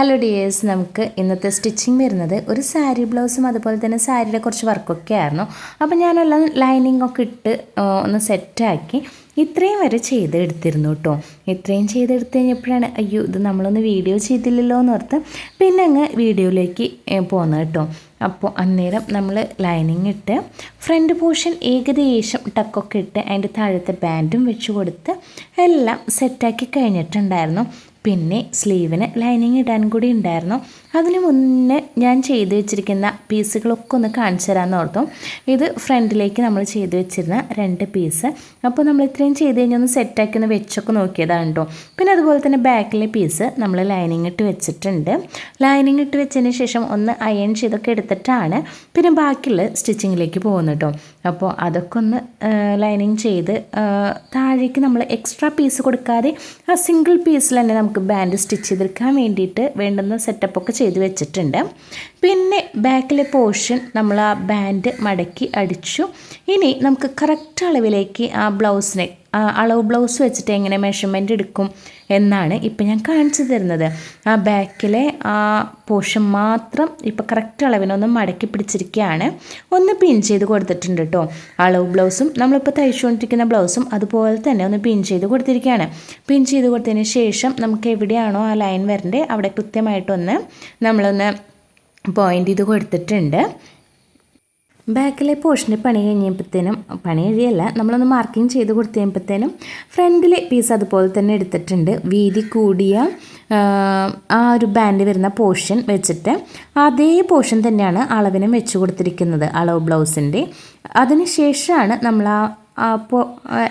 Hello dears നമുക്ക് ഇന്നത്തെ stitching വരുന്നത് ഒരു സാരി ബ്ലൗസും അതുപോലെ തന്നെ സാരിയുടെ കുറച്ച് വർക്കൊക്കെ ആയിരുന്നു. അപ്പോൾ ഞാനെല്ലാം ലൈനിങ് ഒക്കെ ഇട്ട് ഒന്ന് സെറ്റാക്കി ഇത്രയും വരെ ചെയ്തെടുത്തിരുന്നു കേട്ടോ. ഇത്രയും ചെയ്തെടുത്ത് കഴിഞ്ഞപ്പോഴാണ് അയ്യോ ഇത് നമ്മളൊന്ന് വീഡിയോ ചെയ്തില്ലല്ലോ എന്ന് ഓർത്ത് പിന്നെ അങ്ങ് വീഡിയോയിലേക്ക് പോകുന്നത് കേട്ടോ. അപ്പോൾ അന്നേരം നമ്മൾ ലൈനിങ് ഇട്ട് ഫ്രണ്ട് പോർഷൻ ഏകദേശം ടക്കൊക്കെ ഇട്ട് അതിന്റെ താഴത്തെ ബാൻഡും വെച്ച് കൊടുത്ത് എല്ലാം സെറ്റാക്കി കഴിഞ്ഞിട്ടുണ്ടായിരുന്നു. പിന്നെ സ്ലീവിന് ലൈനിങ് ഇടാൻ കൂടി ഉണ്ടായിരുന്നു. അതിന് മുന്നേ ഞാൻ ചെയ്തു വെച്ചിരിക്കുന്ന പീസുകളൊക്കെ ഒന്ന് കാണിച്ചു തരാമെന്ന് ഓർത്തു. ഇത് ഫ്രണ്ടിലേക്ക് നമ്മൾ ചെയ്ത് വെച്ചിരുന്ന രണ്ട് പീസ്. അപ്പോൾ നമ്മൾ ഇത്രയും ചെയ്ത് കഴിഞ്ഞാൽ ഒന്ന് സെറ്റാക്കി ഒന്ന് വെച്ചൊക്കെ നോക്കിയതാണ് കേട്ടോ. പിന്നെ അതുപോലെ തന്നെ ബാക്കിലെ പീസ് നമ്മൾ ലൈനിങ് ഇട്ട് വെച്ചിട്ടുണ്ട്. ലൈനിങ് ഇട്ട് വെച്ചതിന് ശേഷം ഒന്ന് അയൺ ചെയ്തൊക്കെ എടുത്തിട്ടാണ് പിന്നെ ബാക്കിയുള്ള സ്റ്റിച്ചിങ്ങിലേക്ക് പോകുന്നത് കേട്ടോ. അപ്പോൾ അതൊക്കെ ഒന്ന് ലൈനിങ് ചെയ്ത് താഴേക്ക് നമ്മൾ എക്സ്ട്രാ പീസ് കൊടുക്കാതെ ആ സിംഗിൾ പീസിൽ തന്നെ നമുക്ക് ബാൻഡ് സ്റ്റിച്ച് ചെയ്തെടുക്കാൻ വേണ്ടിയിട്ട് വേണ്ടുന്ന സെറ്റപ്പൊക്കെ ചെയ്ത് വെച്ചിട്ടുണ്ട്. പിന്നെ ബാക്കിലെ പോർഷൻ നമ്മൾ ആ ബാൻഡ് മടക്കി അടിച്ചു. ഇനി നമുക്ക് കറക്റ്റ് അളവിലേക്ക് ആ ബ്ലൗസിനെ അളവ് ബ്ലൗസ് വെച്ചിട്ട് എങ്ങനെ മെഷർമെന്റ് എടുക്കും എന്നാണ് ഇപ്പം ഞാൻ കാണിച്ചു തരുന്നത്. ആ ബാക്കിലെ ആ പോർഷൻ മാത്രം ഇപ്പം കറക്റ്റ് അളവിനൊന്ന് മടക്കി പിടിച്ചിരിക്കുകയാണ്. ഒന്ന് പിൻ ചെയ്ത് കൊടുത്തിട്ടുണ്ട് കേട്ടോ അളവ് ബ്ലൗസും നമ്മളിപ്പോൾ തയ്ച്ചുകൊണ്ടിരിക്കുന്ന ബ്ലൗസും അതുപോലെ തന്നെ ഒന്ന് പിൻ ചെയ്ത് കൊടുത്തിരിക്കുകയാണ്. പിൻ ചെയ്ത് കൊടുത്തതിന് ശേഷം നമുക്ക് എവിടെയാണോ ആ ലൈൻ വരേണ്ടത് അവിടെ കൃത്യമായിട്ടൊന്ന് നമ്മളൊന്ന് പോയിന്റ് ചെയ്ത് കൊടുത്തിട്ടുണ്ട്. ബാക്കിലെ പോർഷന് പണി കഴിഞ്ഞപ്പോഴത്തേനും പണി കഴിയല്ല നമ്മളൊന്ന് മാർക്കിംഗ് ചെയ്ത് കൊടുത്തു കഴിയുമ്പോഴത്തേനും ഫ്രണ്ടിലെ പീസ് അതുപോലെ തന്നെ എടുത്തിട്ടുണ്ട്. വീതി കൂടിയ ആ, ഒരു ബാൻഡ് വരുന്ന പോർഷൻ വെച്ചിട്ട് അതേ പോർഷൻ തന്നെയാണ് അളവിനും വെച്ച് കൊടുത്തിരിക്കുന്നത് അളവ് ബ്ലൗസിന്റെ അതിന് ശേഷമാണ് നമ്മൾ ആ അപ്പോൾ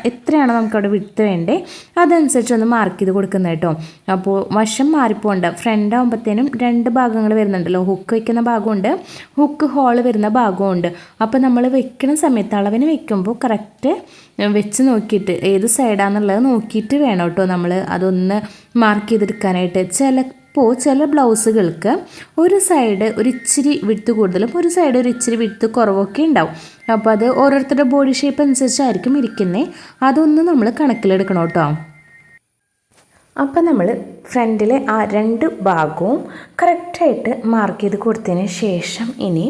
എത്രയാണ് നമുക്കവിടെ വിട്ട് വേണ്ടേ അതനുസരിച്ച് ഒന്ന് മാർക്ക് ചെയ്ത് കൊടുക്കുന്നത് കേട്ടോ. അപ്പോൾ വശം മാറിപ്പോണ്ട്. ഫ്രണ്ട് ആകുമ്പോഴത്തേനും രണ്ട് ഭാഗങ്ങൾ വരുന്നുണ്ടല്ലോ. ഹുക്ക് വെക്കുന്ന ഭാഗമുണ്ട്. ഹുക്ക് ഹോൾ വരുന്ന ഭാഗമുണ്ട്. അപ്പോൾ നമ്മൾ വെക്കുന്ന സമയത്ത് അളവിന് വെക്കുമ്പോൾ കറക്റ്റ് വെച്ച് നോക്കിയിട്ട് ഏത് സൈഡാണെന്നുള്ളത് നോക്കിയിട്ട് വേണം കേട്ടോ നമ്മൾ അതൊന്ന് മാർക്ക് ചെയ്തെടുക്കാനായിട്ട്. ചിലപ്പോൾ ചില ബ്ലൗസുകൾക്ക് ഒരു സൈഡ് ഒരു ഇച്ചിരി വിടുത്ത് കൂടുതലും ഒരു സൈഡ് ഒരു ഇച്ചിരി വിടുത്ത് കുറവൊക്കെ ഉണ്ടാവും. അപ്പോൾ അത് ഓരോരുത്തരുടെ ബോഡി ഷേപ്പ് അനുസരിച്ചായിരിക്കും ഇരിക്കുന്നത് അതൊന്ന് നമ്മൾ കണക്കിലെടുക്കണം കേട്ടോ. അപ്പം നമ്മൾ ഫ്രണ്ടിലെ ആ രണ്ട് ഭാഗവും കറക്റ്റായിട്ട് മാർക്ക് ചെയ്ത് കൊടുത്തതിന് ശേഷം ഇനി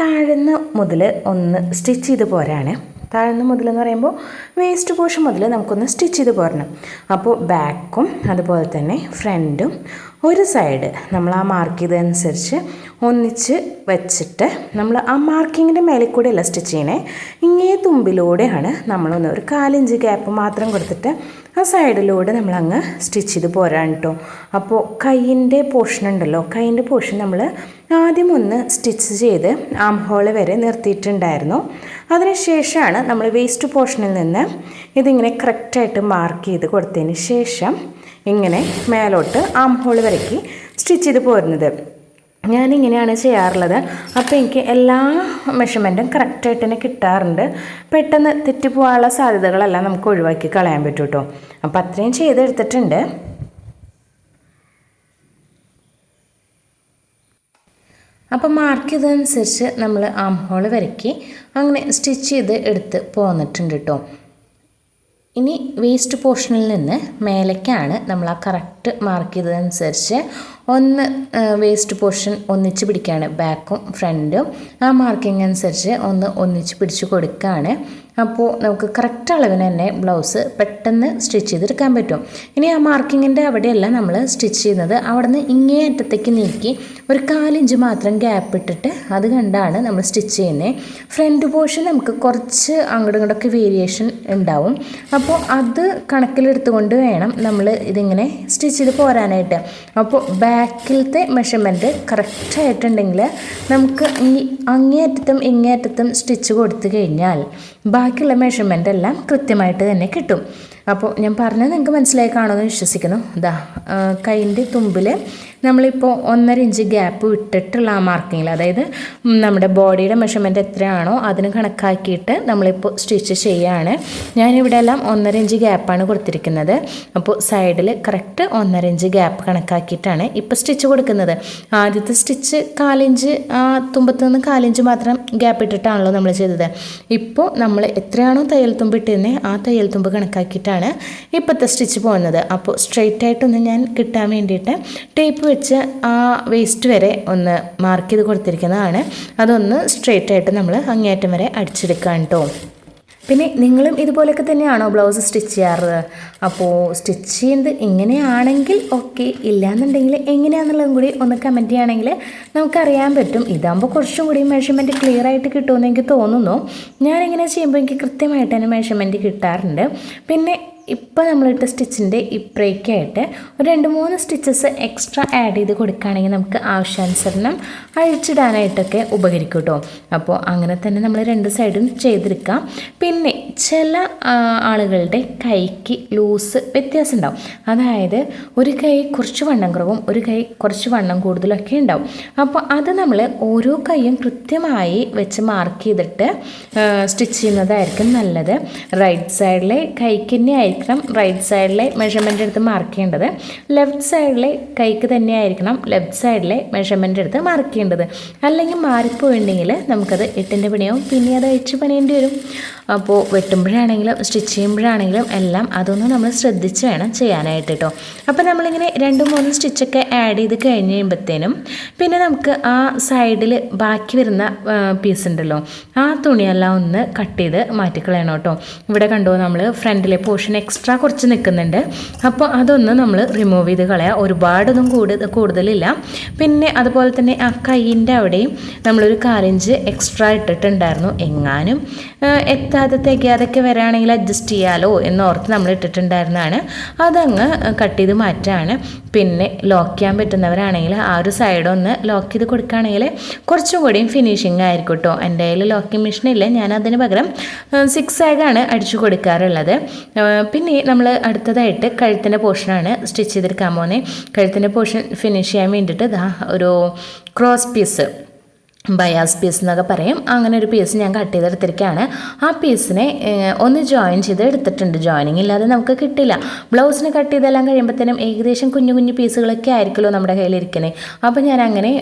താഴ്ന്ന് മുതൽ ഒന്ന് സ്റ്റിച്ച് ചെയ്ത് പോരാണ്. താഴ്ന്ന് മുതൽ എന്ന് പറയുമ്പോൾ വേസ്റ്റ് പോഷൻ മുതൽ നമുക്കൊന്ന് സ്റ്റിച്ച് ചെയ്ത് പോരണം. അപ്പോൾ ബാക്കും അതുപോലെ തന്നെ ഫ്രണ്ടും ഒരു സൈഡ് നമ്മൾ ആ മാർക്ക് ചെയ്തതനുസരിച്ച് ഒന്നിച്ച് വെച്ചിട്ട് നമ്മൾ ആ മാർക്കിങ്ങിന്റെ മേലെ കൂടെയല്ല സ്റ്റിച്ച് ചെയ്യണേ? ഇങ്ങേ തുമ്പിലൂടെയാണ് നമ്മളൊന്ന് ഒരു കാലിഞ്ച് ഗ്യാപ്പ് മാത്രം കൊടുത്തിട്ട് ആ സൈഡിലൂടെ നമ്മളങ്ങ് സ്റ്റിച്ച് ചെയ്ത് പോരാൻ കേട്ടോ അപ്പോൾ കൈയിന്റെ പോർഷൻ ഉണ്ടല്ലോ കൈയിന്റെ പോർഷൻ നമ്മൾ ആദ്യം ഒന്ന് സ്റ്റിച്ച് ചെയ്ത് ആം ഹോൾ വരെ നിർത്തിയിട്ടുണ്ടായിരുന്നു. അതിനുശേഷമാണ് നമ്മൾ വേസ്റ്റ് പോർഷനിൽ നിന്ന് ഇതിങ്ങനെ കറക്റ്റായിട്ട് മാർക്ക് ചെയ്ത് കൊടുത്തതിന് ശേഷം ഇങ്ങനെ മേലോട്ട് ആം ഹോൾ വരയ്ക്ക് സ്റ്റിച്ച് ചെയ്ത് പോരുന്നത്. ഞാനിങ്ങനെയാണ് ചെയ്യാറുള്ളത്. അപ്പോൾ എനിക്ക് എല്ലാ മെഷർമെന്റും കറക്റ്റായിട്ട് തന്നെ കിട്ടാറുണ്ട്. പെട്ടെന്ന് തെറ്റിപ്പോകാനുള്ള സാധ്യതകളെല്ലാം നമുക്ക് ഒഴിവാക്കി കളയാൻ പറ്റും കേട്ടോ അപ്പോൾ അത്രയും ചെയ്തെടുത്തിട്ടുണ്ട്. അപ്പോൾ മാർക്ക് ചെയ്തതനുസരിച്ച് നമ്മൾ ആം ഹോൾ വരയ്ക്ക് അങ്ങനെ സ്റ്റിച്ച് ചെയ്ത് എടുത്ത് പോന്നിട്ടുണ്ട് കേട്ടോ ഇനി വേസ്റ്റ് പോർഷനിൽ നിന്ന് മേലേക്കാണ് നമ്മൾ ആ കറക്റ്റ് മാർക്ക് ചെയ്തതനുസരിച്ച് ഒന്ന് വേസ്റ്റ് പോർഷൻ ഒന്നിച്ച് പിടിക്കുകയാണ് ബാക്കും ഫ്രണ്ടും ആ മാർക്കിംഗ് അനുസരിച്ച് ഒന്ന് ഒന്നിച്ച് പിടിച്ച് കൊടുക്കുകയാണ് അപ്പോൾ നമുക്ക് കറക്റ്റ് അളവിന് തന്നെ ബ്ലൗസ് പെട്ടെന്ന് സ്റ്റിച്ച് ചെയ്തെടുക്കാൻ പറ്റും. ഇനി ആ മാർക്കിങ്ങിന്റെ അവിടെയല്ല നമ്മൾ സ്റ്റിച്ച് ചെയ്യുന്നത്. അവിടെ നിന്ന് ഇങ്ങേ അറ്റത്തേക്ക് നീക്കി ഒരു കാലിഞ്ച് മാത്രം ഗ്യാപ്പ് ഇട്ടിട്ട് അത് കണ്ടാണ് നമ്മൾ സ്റ്റിച്ച് ചെയ്യുന്നത് ഫ്രണ്ട് പോർഷൻ നമുക്ക് കുറച്ച് അങ്ങോട്ടും ഇങ്ങോട്ടൊക്കെ വേരിയേഷൻ ഉണ്ടാവും. അപ്പോൾ അത് കണക്കിലെടുത്തുകൊണ്ട് വേണം നമ്മൾ ഇതിങ്ങനെ സ്റ്റിച്ച് ചെയ്ത് പോരാനായിട്ട്. അപ്പോൾ ബാക്കിലത്തെ മെഷർമെന്റ് കറക്റ്റായിട്ടുണ്ടെങ്കിൽ നമുക്ക് ഈ അങ്ങേയറ്റത്തും ഇങ്ങേയറ്റത്തും സ്റ്റിച്ച് കൊടുത്തു കഴിഞ്ഞാൽ ബാക്കിയുള്ള മെഷർമെന്റ് എല്ലാം കൃത്യമായിട്ട് തന്നെ കിട്ടും. അപ്പോൾ ഞാൻ പറഞ്ഞത് നിങ്ങൾക്ക് മനസ്സിലായി കാണുമെന്ന് വിശ്വസിക്കുന്നു. ഇതാ കൈന്റെ തുമ്പിൽ നമ്മളിപ്പോൾ ഒന്നര ഇഞ്ച് ഗ്യാപ്പ് വിട്ടിട്ടുള്ള ആ മാർക്കിങ്ങിൽ അതായത് നമ്മുടെ ബോഡിയുടെ മെഷർമെന്റ് എത്രയാണോ അതിന് കണക്കാക്കിയിട്ട് നമ്മളിപ്പോൾ സ്റ്റിച്ച് ചെയ്യുകയാണ് ഞാനിവിടെ എല്ലാം ഒന്നര ഇഞ്ച് ഗ്യാപ്പാണ് കൊടുത്തിരിക്കുന്നത്. അപ്പോൾ സൈഡിൽ കറക്റ്റ് ഒന്നര ഇഞ്ച് ഗ്യാപ്പ് കണക്കാക്കിയിട്ടാണ് ഇപ്പോൾ സ്റ്റിച്ച് കൊടുക്കുന്നത്. ആദ്യത്തെ സ്റ്റിച്ച് കാലിഞ്ച് ആ തുമ്പത്ത് നിന്ന് കാലിഞ്ച് മാത്രം ഗ്യാപ്പ് ഇട്ടിട്ടാണല്ലോ നമ്മൾ ചെയ്തത്. ഇപ്പോൾ നമ്മൾ എത്രയാണോ തയ്യൽ തുമ്പ് ഇട്ടിരുന്നത് ആ തയ്യൽ തുമ്പ് കണക്കാക്കിയിട്ടാണ് ആയിട്ടാണ് ഇപ്പോഴത്തെ സ്റ്റിച്ച് പോകുന്നത്. അപ്പോൾ സ്ട്രെയിറ്റ് ആയിട്ടൊന്ന് ഞാൻ കിട്ടാൻ വേണ്ടിയിട്ട് ടേപ്പ് വെച്ച് ആ വേസ്റ്റ് വരെ ഒന്ന് മാർക്ക് ചെയ്ത് കൊടുത്തിരിക്കുന്നതാണ്. അതൊന്ന് സ്ട്രെയിറ്റ് ആയിട്ട് നമ്മൾ അങ്ങേയറ്റം വരെ അടിച്ചെടുക്കാൻ കേട്ടോ പിന്നെ നിങ്ങളും ഇതുപോലെയൊക്കെ തന്നെയാണോ ബ്ലൗസ് സ്റ്റിച്ച് ചെയ്യാറ്? അപ്പോൾ സ്റ്റിച്ച് ചെയ്യുന്നത് ഇങ്ങനെയാണെങ്കിൽ ഓക്കെ ഇല്ലയെന്നുണ്ടെങ്കിൽ എങ്ങനെയാണെന്നുള്ളതും കൂടി ഒന്ന് കമന്റ് ചെയ്യുകയാണെങ്കിൽ നമുക്കറിയാൻ പറ്റും. ഇതാകുമ്പോൾ കുറച്ചും കൂടി മെഷർമെന്റ് ക്ലിയർ ആയിട്ട് കിട്ടുമെന്ന് എനിക്ക് തോന്നുന്നു. ഞാനിങ്ങനെ ചെയ്യുമ്പോൾ എനിക്ക് കൃത്യമായിട്ട് തന്നെ മെഷർമെന്റ് കിട്ടാറുണ്ട്. പിന്നെ ഇപ്പോൾ നമ്മളിട്ട സ്റ്റിച്ചിന്റെ ഇപ്പറേക്കായിട്ട് ഒരു രണ്ട് മൂന്ന് സ്റ്റിച്ചസ് എക്സ്ട്രാ ആഡ് ചെയ്ത് കൊടുക്കുകയാണെങ്കിൽ നമുക്ക് ആവശ്യാനുസരണം അഴിച്ചിടാനായിട്ടൊക്കെ ഉപകരിക്കും കേട്ടോ അപ്പോൾ അങ്ങനെ തന്നെ നമ്മൾ രണ്ട് സൈഡും ചെയ്തെടുക്കാം. പിന്നെ ചില ആളുകളുടെ കൈക്ക് ലൂസ് വ്യത്യാസം ഉണ്ടാവും. അതായത് ഒരു കൈ കുറച്ച് വണ്ണം കുറവും ഒരു കൈ കുറച്ച് വണ്ണം കൂടുതലൊക്കെ ഉണ്ടാവും. അപ്പോൾ അത് നമ്മൾ ഓരോ കൈയും കൃത്യമായി വെച്ച് മാർക്ക് ചെയ്തിട്ട് സ്റ്റിച്ച് ചെയ്യുന്നതായിരിക്കും നല്ലത്. റൈറ്റ് സൈഡിലെ കൈക്ക് തന്നെ ആയിരിക്കണം റൈറ്റ് സൈഡിലെ മെഷർമെന്റ് എടുത്ത് മാർക്ക് ചെയ്യേണ്ടത്. ലെഫ്റ്റ് സൈഡിലെ കൈക്ക് തന്നെ ആയിരിക്കണം ലെഫ്റ്റ് സൈഡിലെ മെഷർമെന്റ് എടുത്ത് മാർക്ക് ചെയ്യേണ്ടത്. അല്ലെങ്കിൽ മാറിപ്പോയിട്ടുണ്ടെങ്കിൽ നമുക്കത് എട്ടിന്റെ പണിയാവും. പിന്നെ അത് അയച്ച് പണിയേണ്ടി വരും. അപ്പോൾ വെട്ടുമ്പോഴാണെങ്കിലും സ്റ്റിച്ച് ചെയ്യുമ്പോഴാണെങ്കിലും എല്ലാം അതൊന്നും നമ്മൾ ശ്രദ്ധിച്ച് വേണം ചെയ്യാനായിട്ട് കേട്ടോ അപ്പോൾ നമ്മളിങ്ങനെ രണ്ട് മൂന്ന് സ്റ്റിച്ചൊക്കെ ആഡ് ചെയ്ത് കഴിഞ്ഞ് കഴിയുമ്പോഴത്തേനും പിന്നെ നമുക്ക് ആ സൈഡിൽ ബാക്കി വരുന്ന പീസ് ഉണ്ടല്ലോ ആ തുണിയെല്ലാം ഒന്ന് കട്ട് ചെയ്ത് മാറ്റിക്കളയണം കേട്ടോ ഇവിടെ കണ്ടോ നമ്മൾ ഫ്രണ്ടിലെ പോർഷൻ എക്സ്ട്രാ കുറച്ച് നിൽക്കുന്നുണ്ട്. അപ്പോൾ അതൊന്ന് നമ്മൾ റിമൂവ് ചെയ്ത് കളയാം. ഒരുപാടൊന്നും കൂടുതൽ കൂടുതലില്ല. പിന്നെ അതുപോലെ തന്നെ ആ കൈയിന്റെ അവിടെയും നമ്മളൊരു കാലിഞ്ച് എക്സ്ട്രാ ഇട്ടിട്ടുണ്ടായിരുന്നു. എങ്ങാനും. എത്താതെ തികയാതൊക്കെ വരാണെങ്കിൽ അഡ്ജസ്റ്റ് ചെയ്യാലോ എന്നോർത്ത് നമ്മൾ ഇട്ടിട്ടുണ്ടായിരുന്നതാണ് അതങ്ങ് കട്ട് ചെയ്ത് മാറ്റാണ്. പിന്നെ ലോക്ക് ചെയ്യാൻ പറ്റുന്നവരാണെങ്കിൽ ആ ഒരു സൈഡ് ഒന്ന് ലോക്ക് ചെയ്ത് കൊടുക്കുകയാണെങ്കിൽ കുറച്ചും കൂടിയും ഫിനിഷിങ് ആയിരിക്കും കേട്ടോ എന്റെ കയ്യിൽ ലോക്കിംഗ് മെഷീനില്ല ഞാൻ അതിന് പകരം സിക്സ് ആഗാണ് അടിച്ചു കൊടുക്കാറുള്ളത്. പിന്നെ നമ്മൾ അടുത്തതായിട്ട് കഴുത്തിന്റെ പോർഷനാണ് സ്റ്റിച്ച് ചെയ്തെടുക്കാൻ പോകുന്നത് കഴുത്തിന്റെ പോർഷൻ ഫിനിഷ് ചെയ്യാൻ വേണ്ടിയിട്ട് ഇതാ ഒരു ക്രോസ് പീസ് ബയാസ് പീസ് എന്നൊക്കെ പറയും. അങ്ങനെ ഒരു പീസ് ഞാൻ കട്ട് ചെയ്തെടുത്തിരിക്കുകയാണ് ആ പീസിനെ ഒന്ന് ജോയിൻ ചെയ്ത് എടുത്തിട്ടുണ്ട് ജോയിനിങ് ഇല്ലാതെ നമുക്ക് കിട്ടില്ല. ബ്ലൗസിന് കട്ട് ചെയ്തെല്ലാം കഴിയുമ്പോഴത്തേനും ഏകദേശം കുഞ്ഞു കുഞ്ഞു പീസുകളൊക്കെ ആയിരിക്കുമല്ലോ നമ്മുടെ കയ്യിലിരിക്കുന്നത് അപ്പോൾ ഞാൻ അങ്ങനെ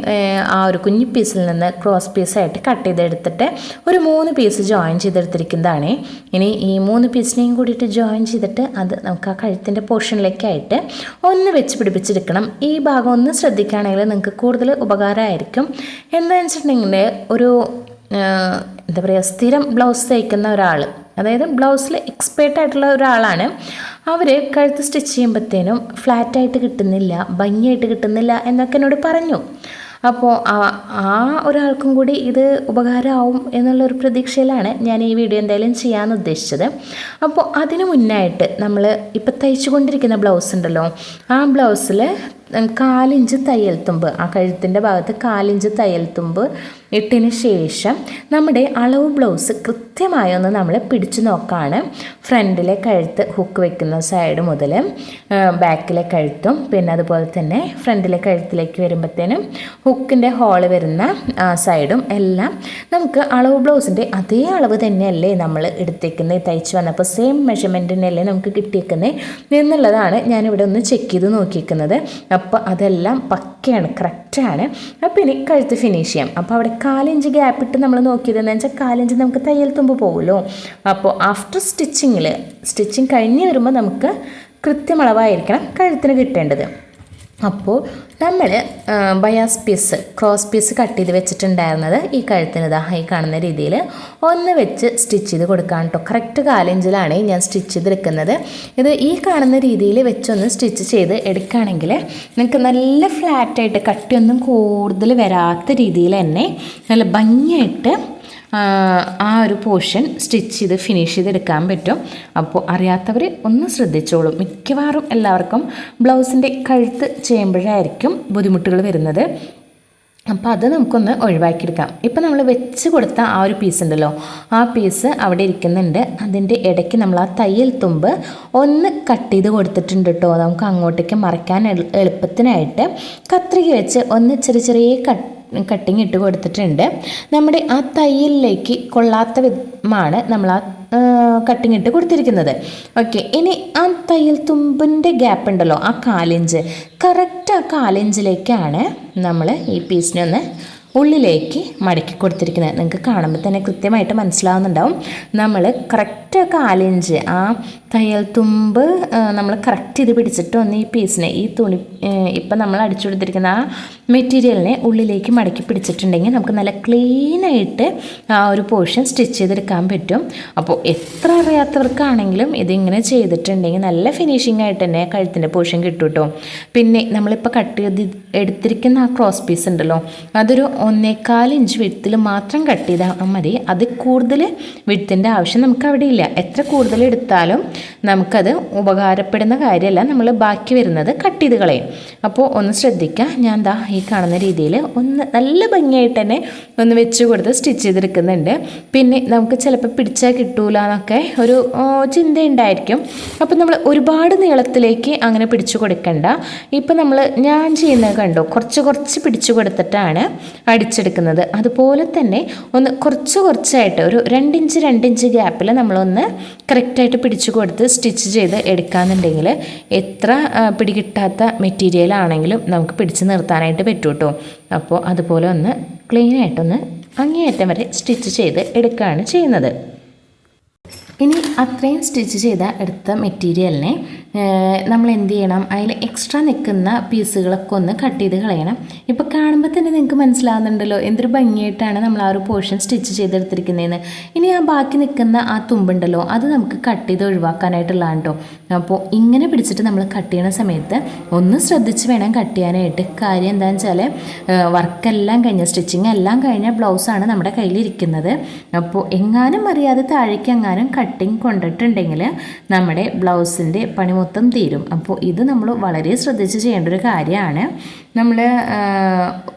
ആ ഒരു കുഞ്ഞു പീസിൽ നിന്ന് ക്രോസ് പീസായിട്ട് കട്ട് ചെയ്തെടുത്തിട്ട് ഒരു മൂന്ന് പീസ് ജോയിൻ ചെയ്തെടുത്തിരിക്കുന്നതാണ്. ഇനി ഈ മൂന്ന് പീസിനെയും കൂടിയിട്ട് ജോയിൻ ചെയ്തിട്ട് അത് നമുക്ക് ആ കഴുത്തിന്റെ പോർഷനിലേക്കായിട്ട് ഒന്ന് വെച്ച് പിടിപ്പിച്ചെടുക്കണം ഈ ഭാഗം ഒന്ന് ശ്രദ്ധിക്കുകയാണെങ്കിൽ നിങ്ങൾക്ക് കൂടുതൽ ഉപകാരമായിരിക്കും. എന്താണെന്ന് വെച്ചിട്ടുണ്ടെങ്കിൽ ഒരു എന്താ പറയുക സ്ഥിരം ബ്ലൗസ് തയ്ക്കുന്ന ഒരാൾ അതായത് ബ്ലൗസിൽ എക്സ്പേർട്ട് ആയിട്ടുള്ള ഒരാളാണ്. അവർ കഴുത്ത് സ്റ്റിച്ച് ചെയ്യുമ്പോഴത്തേനും ഫ്ലാറ്റായിട്ട് കിട്ടുന്നില്ല ഭംഗിയായിട്ട് കിട്ടുന്നില്ല എന്നൊക്കെ എന്നോട് പറഞ്ഞു. അപ്പോൾ ആ ഒരാൾക്കും കൂടി ഇത് ഉപകാരമാവും എന്നുള്ളൊരു പ്രതീക്ഷയിലാണ് ഞാൻ ഈ വീഡിയോ എന്തായാലും ചെയ്യാമെന്ന് ഉദ്ദേശിച്ചത്. അപ്പോൾ അതിന് മുന്നായിട്ട് നമ്മൾ ഇപ്പോൾ തയ്ച്ചു കൊണ്ടിരിക്കുന്ന ബ്ലൗസ് ഉണ്ടല്ലോ ആ ബ്ലൗസിൽ കാലിഞ്ച് തയ്യൽ തുമ്പ് ആ കഴുത്തിന്റെ ഭാഗത്ത് കാലിഞ്ച് തയ്യൽ തുമ്പ് ഇട്ടതിന് ശേഷം നമ്മുടെ അളവ് ബ്ലൗസ് കൃത്യമായി ഒന്ന് നമ്മൾ പിടിച്ചു നോക്കാണ്. ഫ്രണ്ടിലെ കഴുത്ത് ഹുക്ക് വെക്കുന്ന സൈഡ് മുതൽ ബാക്കിലെ കഴുത്തും പിന്നെ അതുപോലെ തന്നെ ഫ്രണ്ടിലെ കഴുത്തിലേക്ക് വരുമ്പോഴത്തേനും ഹുക്കിന്റെ ഹോൾ വരുന്ന സൈഡും എല്ലാം നമുക്ക് അളവ് ബ്ലൗസിന്റെ അതേ അളവ് തന്നെയല്ലേ നമ്മൾ എടുത്തേക്കുന്നത് തയ്ച്ച് വന്നപ്പോൾ സെയിം മെഷർമെന്റിനല്ലേ നമുക്ക് കിട്ടിയേക്കുന്നത് എന്നുള്ളതാണ് ഞാനിവിടെ ഒന്ന് ചെക്ക് ചെയ്ത് നോക്കിയിരിക്കുന്നത് അപ്പോൾ അതെല്ലാം പക്കയാണ് കറക്റ്റാണ് അപ്പോൾ ഇനി കഴുത്ത് ഫിനിഷ് ചെയ്യാം. അപ്പോൾ അവിടെ കാലിഞ്ച് ഗ്യാപ്പ് ഇട്ട് നമ്മൾ നോക്കിയതെന്ന് വെച്ചാൽ കാലിഞ്ച് നമുക്ക് തയ്യൽ തുമ്പ് പോകുമല്ലോ അപ്പോൾ ആഫ്റ്റർ സ്റ്റിച്ചിങ്ങിൽ സ്റ്റിച്ചിങ് കഴിഞ്ഞ് വരുമ്പോൾ നമുക്ക് കൃത്യമളവായിരിക്കണം കഴുത്തിന് കിട്ടേണ്ടത്. അപ്പോൾ നമ്മൾ bias piece cross piece cut ചെയ്ത് വെച്ചിട്ടുണ്ടായിരുന്നത് ഈ കഴുത്തിന് ഈ കാണുന്ന രീതിയിൽ ഒന്ന് വെച്ച് സ്റ്റിച്ച് ചെയ്ത് കൊടുക്കാൻ കേട്ടോ കറക്റ്റ് കാലഞ്ചിലാണ് ഞാൻ സ്റ്റിച്ച് ചെയ്തെടുക്കുന്നത്. ഇത് ഈ കാണുന്ന രീതിയിൽ വെച്ചൊന്ന് സ്റ്റിച്ച് ചെയ്ത് എടുക്കുകയാണെങ്കിൽ നിങ്ങൾക്ക് നല്ല ഫ്ലാറ്റായിട്ട് കട്ടിയൊന്നും കൂടുതൽ വരാത്ത രീതിയിൽ തന്നെ നല്ല ഭംഗിയായിട്ട് ആ ഒരു പോർഷൻ സ്റ്റിച്ച് ചെയ്ത് ഫിനിഷ് ചെയ്തെടുക്കാൻ പറ്റും. അപ്പോൾ അറിയാത്തവർ ഒന്ന് ശ്രദ്ധിച്ചോളും. മിക്കവാറും എല്ലാവർക്കും ബ്ലൗസിന്റെ കഴുത്ത് ചെയ്യുമ്പോഴായിരിക്കും ബുദ്ധിമുട്ടുകൾ വരുന്നത്. അപ്പോൾ അത് നമുക്കൊന്ന് ഒഴിവാക്കിയെടുക്കാം. ഇപ്പം നമ്മൾ വെച്ച് കൊടുത്ത ആ ഒരു പീസ് ഉണ്ടല്ലോ. ആ പീസ് അവിടെ ഇരിക്കുന്നുണ്ട്. അതിന്റെ ഇടയ്ക്ക് നമ്മൾ ആ തയ്യൽ തുമ്പ് ഒന്ന് കട്ട് ചെയ്ത് കൊടുത്തിട്ടുണ്ട് കേട്ടോ. നമുക്ക് അങ്ങോട്ടേക്ക് മറിക്കാൻ എളുപ്പത്തിനായിട്ട്. കത്രിക വെച്ച് ഒന്ന് ചെറിയ ചെറിയ കട്ട് കട്ടിങ് ഇട്ട് കൊടുത്തിട്ടുണ്ട്. നമ്മുടെ ആ തയ്യലിലേക്ക് കൊള്ളാത്ത വിധമാണ് നമ്മൾ ആ കട്ടിങ് ഇട്ട് കൊടുത്തിരിക്കുന്നത്. ഓക്കെ ഇനി ആ തയ്യൽ തുമ്പിന്റെ ഗ്യാപ്പ് ഉണ്ടല്ലോ ആ കാലിഞ്ച്. കറക്റ്റ് ആ കാലിഞ്ചിലേക്കാണ് നമ്മൾ ഈ പീസിനെ ഒന്ന് ഉള്ളിലേക്ക് മടക്കി കൊടുത്തിരിക്കുന്നത്. നിങ്ങൾക്ക് കാണുമ്പോൾ തന്നെ കൃത്യമായിട്ട് മനസ്സിലാവുന്നുണ്ടാവും. നമ്മൾ കറക്റ്റ് കാലിഞ്ച് ആ തയ്യൽ തുമ്പ് നമ്മൾ കറക്റ്റ് ഇത് പിടിച്ചിട്ട് ഒന്ന് ഈ പീസിനെ ഈ തുണി ഇപ്പം നമ്മൾ അടിച്ചു കൊടുത്തിരിക്കുന്ന ആ മെറ്റീരിയലിനെ ഉള്ളിലേക്ക് മടക്കി പിടിച്ചിട്ടുണ്ടെങ്കിൽ നമുക്ക് നല്ല ക്ലീനായിട്ട് ആ ഒരു പോർഷൻ സ്റ്റിച്ച് ചെയ്തെടുക്കാൻ പറ്റും. അപ്പോൾ എത്ര അറിയാത്തവർക്കാണെങ്കിലും ഇതിങ്ങനെ ചെയ്തിട്ടുണ്ടെങ്കിൽ നല്ല ഫിനിഷിംഗ് ആയിട്ട് തന്നെ കഴുത്തിന്റെ പോർഷൻ കിട്ടും കേട്ടോ പിന്നെ നമ്മളിപ്പോൾ കട്ട് ചെയ്ത് എടുത്തിരിക്കുന്ന ആ ക്രോസ് പീസ് ഉണ്ടല്ലോ അതൊരു ഒന്നേകാൽ ഇഞ്ച് വിഴുത്തിൽ മാത്രം കട്ട് ചെയ്താൽ മതി. അത് കൂടുതൽ വിഴുത്തിന്റെ ആവശ്യം നമുക്ക് അവിടെ ഇല്ല എത്ര കൂടുതൽ എടുത്താലും നമുക്കത് ഉപകാരപ്പെടുന്ന കാര്യമല്ല. നമ്മൾ ബാക്കി വരുന്നത് കട്ട് ചെയ്ത് കളയും. അപ്പോൾ ഒന്ന് ശ്രദ്ധിക്കുക. ഞാൻ ദാ ഈ കാണുന്ന രീതിയിൽ ഒന്ന് നല്ല ഭംഗിയായിട്ട് തന്നെ ഒന്ന് വെച്ച് കൊടുത്ത് സ്റ്റിച്ച് ചെയ്തെടുക്കുന്നുണ്ട്. പിന്നെ നമുക്ക് ചിലപ്പോൾ പിടിച്ചാൽ കിട്ടൂല എന്നൊക്കെ ഒരു ചിന്തയുണ്ടായിരിക്കും. അപ്പോൾ നമ്മൾ ഒരുപാട് നീളത്തിലേക്ക് അങ്ങനെ പിടിച്ചു കൊടുക്കണ്ട. ഇപ്പം നമ്മൾ ഞാൻ ചെയ്യുന്നത് കണ്ടോ? കുറച്ച് കുറച്ച് പിടിച്ചു കൊടുത്തിട്ടാണ് അടിച്ചെടുക്കുന്നത് അതുപോലെ തന്നെ ഒന്ന് കുറച്ച് കുറച്ചായിട്ട് ഒരു രണ്ടിഞ്ച് രണ്ടിഞ്ച് ഗ്യാപ്പിൽ നമ്മളൊന്ന് കറക്റ്റായിട്ട് പിടിച്ചു കൊടുത്ത് സ്റ്റിച്ച് ചെയ്ത് എടുക്കാന്നുണ്ടെങ്കിൽ എത്ര പിടികിട്ടാത്ത മെറ്റീരിയൽ ആണെങ്കിലും നമുക്ക് പിടിച്ച് നിർത്താനായിട്ട് പറ്റും കേട്ടോ. അപ്പോൾ അതുപോലെ ഒന്ന് ക്ലീനായിട്ടൊന്ന് അങ്ങേയറ്റം വരെ സ്റ്റിച്ച് ചെയ്ത് എടുക്കുകയാണ് ചെയ്യുന്നത്. ഇനി അത്രയും സ്റ്റിച്ച് ചെയ്ത എടുത്ത മെറ്റീരിയലിനെ നമ്മൾ എന്ത് ചെയ്യണം? അതിൽ എക്സ്ട്രാ നിൽക്കുന്ന പീസുകളൊക്കെ ഒന്ന് കട്ട് ചെയ്ത് കളയണം. ഇപ്പോൾ കാണുമ്പോൾ തന്നെ നിങ്ങൾക്ക് മനസ്സിലാവുന്നുണ്ടല്ലോ എന്തൊരു ഭംഗിയായിട്ടാണ് നമ്മൾ ആ ഒരു പോർഷൻ സ്റ്റിച്ച് ചെയ്തെടുത്തിരിക്കുന്നതെന്ന് ഇനി ആ ബാക്കി നിൽക്കുന്ന ആ തുമ്പുണ്ടല്ലോ അത് നമുക്ക് കട്ട് ചെയ്ത് ഒഴിവാക്കാനായിട്ടുള്ളതാണ് കേട്ടോ അപ്പോൾ ഇങ്ങനെ പിടിച്ചിട്ട് നമ്മൾ കട്ട് ചെയ്യുന്ന സമയത്ത് ഒന്ന് ശ്രദ്ധിച്ച് വേണം കട്ട് ചെയ്യാനായിട്ട്. കാര്യം എന്താണെന്ന് വെച്ചാൽ വർക്കെല്ലാം കഴിഞ്ഞ സ്റ്റിച്ചിങ് എല്ലാം കഴിഞ്ഞ ബ്ലൗസാണ് നമ്മുടെ കയ്യിലിരിക്കുന്നത്. അപ്പോൾ എങ്ങാനും അറിയാതെ താഴേക്ക് എങ്ങാനും കട്ടിങ് കൊണ്ടിട്ടുണ്ടെങ്കിൽ നമ്മുടെ ബ്ലൗസിന്റെ പണി മൊത്തം തീരും. അപ്പോൾ ഇത് നമ്മൾ വളരെ ശ്രദ്ധിച്ച് ചെയ്യേണ്ട ഒരു കാര്യമാണ്. നമ്മൾ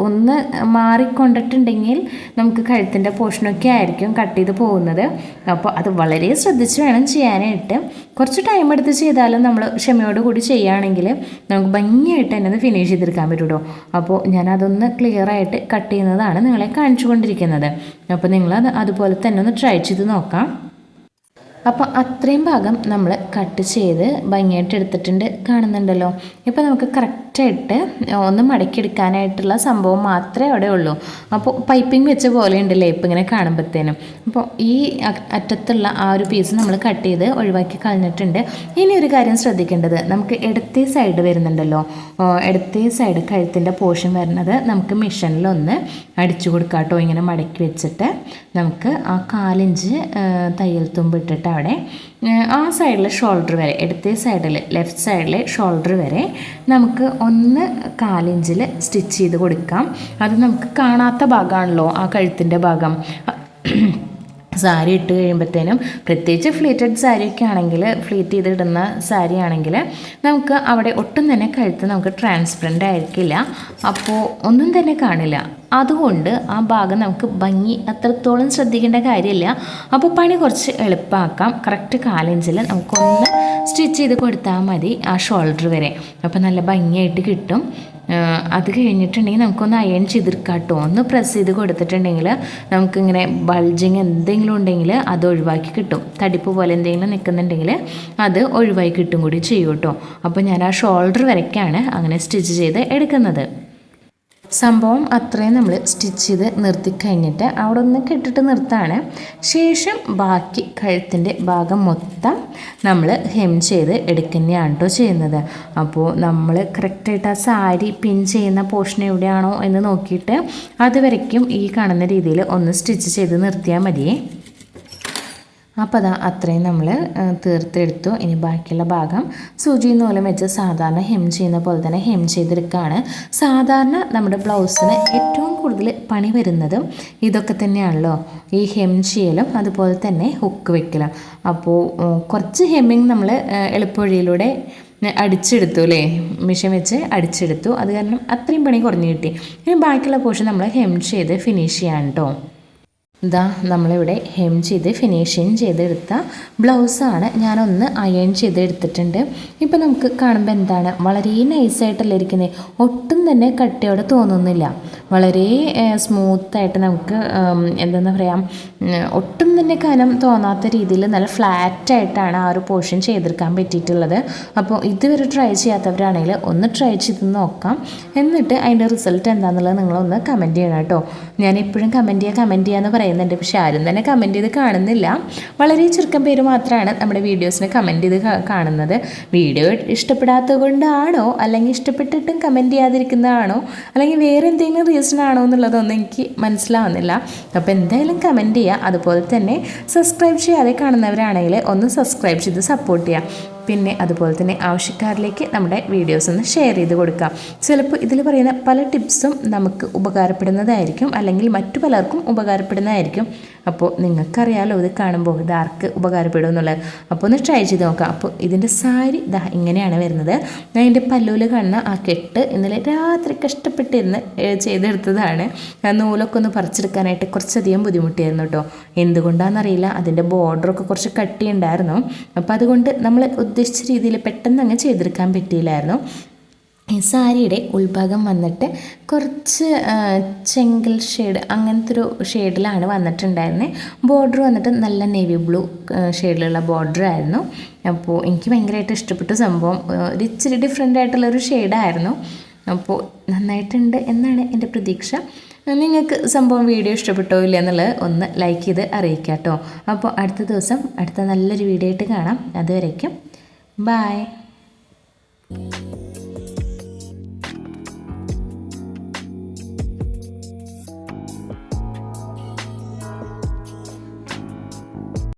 ഒന്ന് മാറിക്കൊണ്ടിട്ടുണ്ടെങ്കിൽ നമുക്ക് കഴുത്തിന്റെ പോർഷനൊക്കെ ആയിരിക്കും കട്ട് ചെയ്ത് പോകുന്നത്. അപ്പോൾ അത് വളരെ ശ്രദ്ധിച്ച് വേണം ചെയ്യാനായിട്ട്. കുറച്ച് ടൈം എടുത്ത് ചെയ്താലും നമ്മൾ ക്ഷമയോട് കൂടി ചെയ്യുകയാണെങ്കിൽ നമുക്ക് ഭംഗിയായിട്ട് തന്നെ അത് ഫിനിഷ് ചെയ്തെടുക്കാൻ പറ്റുമോ അപ്പോൾ ഞാൻ അതൊന്ന് ക്ലിയർ ആയിട്ട് കട്ട് ചെയ്യുന്നതാണ് നിങ്ങളെ കാണിച്ചു കൊണ്ടിരിക്കുന്നത്. അപ്പോൾ നിങ്ങളത് അതുപോലെ തന്നെ ഒന്ന് ട്രൈ ചെയ്ത് നോക്കാം. അപ്പോൾ അത്രയും ഭാഗം നമ്മൾ കട്ട് ചെയ്ത് ഭംഗിയായിട്ട് എടുത്തിട്ടുണ്ട് കാണുന്നുണ്ടല്ലോ. ഇപ്പോൾ നമുക്ക് കറക്റ്റായിട്ട് ഒന്ന് മടക്കിയെടുക്കാനായിട്ടുള്ള സംഭവം മാത്രമേ അവിടെ ഉള്ളൂ. അപ്പോൾ പൈപ്പിംഗ് വെച്ച പോലെ ഉണ്ടല്ലേ ഇപ്പം ഇങ്ങനെ കാണുമ്പോഴത്തേനും അപ്പോൾ ഈ അറ്റത്തുള്ള ആ ഒരു പീസ് നമ്മൾ കട്ട് ചെയ്ത് ഒഴിവാക്കി കളഞ്ഞിട്ടുണ്ട്. ഇനി ഒരു കാര്യം ശ്രദ്ധിക്കേണ്ടത്. നമുക്ക് ഇടത്തേ സൈഡ് വരുന്നുണ്ടല്ലോ. ഇടത്തേ സൈഡ് കഴുത്തിന്റെ പോർഷൻ വരുന്നത് നമുക്ക് മിഷനിലൊന്ന് അടിച്ചു കൊടുക്കാം കേട്ടോ ഇങ്ങനെ മടക്കി വെച്ചിട്ട് നമുക്ക് ആ കാലിഞ്ച് തയ്യൽ തുമ്പിട്ടിട്ട് അവിടെ ആ സൈഡിലെ ഷോൾഡർ വരെ ഇടത്തെ സൈഡിൽ ലെഫ്റ്റ് സൈഡിലെ ഷോൾഡർ വരെ നമുക്ക് ഒന്ന് കാലിഞ്ചിൽ സ്റ്റിച്ച് ചെയ്ത് കൊടുക്കാം. അത് നമുക്ക് കാണാത്ത ഭാഗമാണല്ലോ ആ കഴുത്തിന്റെ ഭാഗം. സാരി ഇട്ട് കഴിയുമ്പോഴത്തേനും പ്രത്യേകിച്ച് ഫ്ലീറ്റഡ് സാരിയൊക്കെ ആണെങ്കിൽ ഫ്ലീറ്റ് ചെയ്തിടുന്ന സാരി ആണെങ്കിൽ നമുക്ക് അവിടെ ഒട്ടും തന്നെ കഴുത്ത് നമുക്ക് ട്രാൻസ്പെറന്റ് ആയിരിക്കില്ല. അപ്പോൾ ഒന്നും തന്നെ കാണില്ല. അതുകൊണ്ട് ആ ഭാഗം നമുക്ക് ഭംഗി അത്രത്തോളം ശ്രദ്ധിക്കേണ്ട കാര്യമില്ല. അപ്പോൾ പണി കുറച്ച് എളുപ്പമാക്കാം. കറക്റ്റ് കാലഞ്ചിൽ നമുക്കൊന്ന് സ്റ്റിച്ച് ചെയ്ത് കൊടുത്താൽ മതി ആ ഷോൾഡർ വരെ. അപ്പോൾ നല്ല ഭംഗിയായിട്ട് കിട്ടും. അത് കഴിഞ്ഞിട്ടുണ്ടെങ്കിൽ നമുക്കൊന്ന് അയൺ ചെയ്തെടുക്കാം കേട്ടോ ഒന്ന് പ്രസ് ചെയ്ത് കൊടുത്തിട്ടുണ്ടെങ്കിൽ നമുക്കിങ്ങനെ ബൾജിങ് എന്തെങ്കിലും ഉണ്ടെങ്കിൽ അത് ഒഴിവാക്കി കിട്ടും. തടിപ്പ് പോലെ എന്തെങ്കിലും നിൽക്കുന്നുണ്ടെങ്കിൽ അത് ഒഴിവാക്കി കിട്ടും കൂടി ചെയ്യും കേട്ടോ അപ്പോൾ ഞാൻ ആ ഷോൾഡർ വരയ്ക്കാണ് അങ്ങനെ സ്റ്റിച്ച് ചെയ്ത് എടുക്കുന്നത്. സംഭവം അത്രയും നമ്മൾ സ്റ്റിച്ച് ചെയ്ത് നിർത്തി കഴിഞ്ഞിട്ട് അവിടെ ഒന്ന് കെട്ടിട്ട് നിർത്താണ്. ശേഷം ബാക്കി കഴുത്തിന്റെ ഭാഗം മൊത്തം നമ്മൾ ഹെം ചെയ്ത് എടുക്കുന്നതാണ് കേട്ടോ ചെയ്യുന്നത്. അപ്പോൾ നമ്മൾ കറക്റ്റായിട്ട് ആ സാരി പിൻ ചെയ്യുന്ന പോർഷൻ എവിടെയാണോ എന്ന് നോക്കിയിട്ട് അതുവരയ്ക്കും ഈ കാണുന്ന രീതിയിൽ ഒന്ന് സ്റ്റിച്ച് ചെയ്ത് നിർത്തിയാൽ മതിയേ. അപ്പോൾ അതാ അത്രയും നമ്മൾ തീർത്തെടുത്തു. ഇനി ബാക്കിയുള്ള ഭാഗം സൂചി നൂലം വെച്ച് സാധാരണ ഹെം ചെയ്യുന്ന പോലെ തന്നെ ഹെം ചെയ്തെടുക്കുകയാണ് സാധാരണ നമ്മുടെ ബ്ലൗസിന് ഏറ്റവും കൂടുതൽ പണി വരുന്നതും ഇതൊക്കെ തന്നെയാണല്ലോ. ഈ ഹെം ചെയ്യലും അതുപോലെ തന്നെ ഹുക്ക് വെക്കലും. അപ്പോൾ കുറച്ച് ഹെമ്മിങ് നമ്മൾ എളുപ്പവഴിയിലൂടെ അടിച്ചെടുത്തു അല്ലേ? മിഷൻ വെച്ച് അടിച്ചെടുത്തു. അത് കാരണം അത്രയും പണി കുറഞ്ഞു കിട്ടി. ഇനി ബാക്കിയുള്ള പോർഷൻ നമ്മൾ ഹെം ചെയ്ത് ഫിനിഷ് ചെയ്യാൻ കേട്ടോ ഇതാ നമ്മളിവിടെ ഹെം ചെയ്ത് ഫിനിഷിങ് ചെയ്തെടുത്ത ബ്ലൗസാണ് ഞാനൊന്ന് അയൺ ചെയ്തെടുത്തിട്ടുണ്ട്. ഇപ്പം നമുക്ക് കാണുമ്പോൾ എന്താണ്? വളരെ നൈസായിട്ടല്ല ഇരിക്കുന്നത് ഒട്ടും തന്നെ കട്ടിയോടെ തോന്നുന്നില്ല. വളരെ സ്മൂത്തായിട്ട് നമുക്ക് എന്താണെന്ന് പറയാം ഒട്ടും തന്നെ കനം തോന്നാത്ത രീതിയിൽ നല്ല ഫ്ലാറ്റായിട്ടാണ് ആ ഒരു പോർഷൻ ചെയ്തെടുക്കാൻ പറ്റിയിട്ടുള്ളത്. അപ്പോൾ ഇതുവരെ ട്രൈ ചെയ്യാത്തവരാണെങ്കിൽ ഒന്ന് ട്രൈ ചെയ്ത് നോക്കാം. എന്നിട്ട് അതിന്റെ റിസൾട്ട് എന്താണെന്നുള്ളത് നിങ്ങളൊന്ന് കമന്റ് ചെയ്യണം കേട്ടോ. ഞാൻ എപ്പോഴും കമന്റ് ചെയ്യുക കമന്റ് ചെയ്യുക എന്ന് പറയുന്നുണ്ട് പക്ഷെ ആരും തന്നെ കമന്റ് ചെയ്ത് കാണുന്നില്ല. വളരെ ചുരുക്കം പേര് മാത്രമാണ് നമ്മുടെ വീഡിയോസിന് കമന്റ് ചെയ്ത് കാണുന്നത്. വീഡിയോ ഇഷ്ടപ്പെടാത്തത് കൊണ്ടാണോ അല്ലെങ്കിൽ ഇഷ്ടപ്പെട്ടിട്ടും കമന്റ് ചെയ്യാതിരിക്കുന്നതാണോ? അല്ലെങ്കിൽ വേറെ എന്തെങ്കിലും റീസൺ ആണോ എന്നുള്ളതൊന്നും എനിക്ക് മനസ്സിലാവുന്നില്ല. അപ്പോൾ എന്തായാലും കമന്റ് ചെയ്യുക. അതുപോലെ തന്നെ സബ്സ്ക്രൈബ് ചെയ്യാതെ കാണുന്നവരാണെങ്കിൽ ഒന്ന് സബ്സ്ക്രൈബ് ചെയ്ത് സപ്പോർട്ട് ചെയ്യുക. പിന്നെ അതുപോലെ തന്നെ ആവശ്യക്കാരിലേക്ക് നമ്മുടെ വീഡിയോസ് ഒന്ന് ഷെയർ ചെയ്ത് കൊടുക്കാം. ചിലപ്പോൾ ഇതിൽ പറയുന്ന പല ടിപ്സും നമുക്ക് ഉപകാരപ്പെടുന്നതായിരിക്കും അല്ലെങ്കിൽ മറ്റു പലർക്കും ഉപകാരപ്പെടുന്നതായിരിക്കും. അപ്പോൾ നിങ്ങൾക്കറിയാലോ ഇത് കാണുമ്പോൾ ഇത് ആർക്ക് ഉപകാരപ്പെടും എന്നുള്ളത്. അപ്പോൾ ഒന്ന് ട്രൈ ചെയ്ത് നോക്കാം. അപ്പോൾ ഇതിന്റെ സാരി ഇതാ ഇങ്ങനെയാണ് വരുന്നത്. ഞാൻ എന്റെ പല്ലൂൽ കാണുന്ന ആ കെട്ട് ഇന്നലെ രാത്രി കഷ്ടപ്പെട്ടിരുന്ന് ചെയ്തെടുത്തതാണ്. ഞാൻ നൂലൊക്കെ ഒന്ന് പറിച്ചെടുക്കാനായിട്ട് കുറച്ചധികം ബുദ്ധിമുട്ടിയായിരുന്നു കേട്ടോ. എന്തുകൊണ്ടാണെന്നറിയില്ല അതിന്റെ ബോർഡറൊക്കെ കുറച്ച് കട്ടിയുണ്ടായിരുന്നു. അപ്പോൾ അതുകൊണ്ട് നമ്മൾ ഉദ്ദേശിച്ച രീതിയിൽ പെട്ടെന്ന് അങ്ങ് ചെയ്തെടുക്കാൻ പറ്റിയില്ലായിരുന്നു. സാരിയുടെ ഉൾഭാഗം വന്നിട്ട് കുറച്ച് ചെങ്കൽ ഷെയ്ഡ് അങ്ങനത്തെ ഒരു ഷെയ്ഡിലാണ് വന്നിട്ടുണ്ടായിരുന്നത് ബോർഡർ വന്നിട്ട് നല്ല നേവി ബ്ലൂ ഷെയ്ഡിലുള്ള ബോർഡർ ആയിരുന്നു. അപ്പോൾ എനിക്ക് ഭയങ്കരമായിട്ട് ഇഷ്ടപ്പെട്ട സംഭവം. ഒരു ഇച്ചിരി ഡിഫറെന്റ് ആയിട്ടുള്ളൊരു ഷെയ്ഡായിരുന്നു. അപ്പോൾ നന്നായിട്ടുണ്ട് എന്നാണ് എന്റെ പ്രതീക്ഷ. നിങ്ങൾക്ക് സംഭവം വീഡിയോ ഇഷ്ടപ്പെട്ടോ ഇല്ല എന്നുള്ളത് ഒന്ന് ലൈക്ക് ചെയ്ത് അറിയിക്കാം കേട്ടോ അപ്പോൾ അടുത്ത ദിവസം അടുത്ത നല്ലൊരു വീഡിയോ ആയിട്ട് കാണാം. അതുവരേക്കും. ബായ്.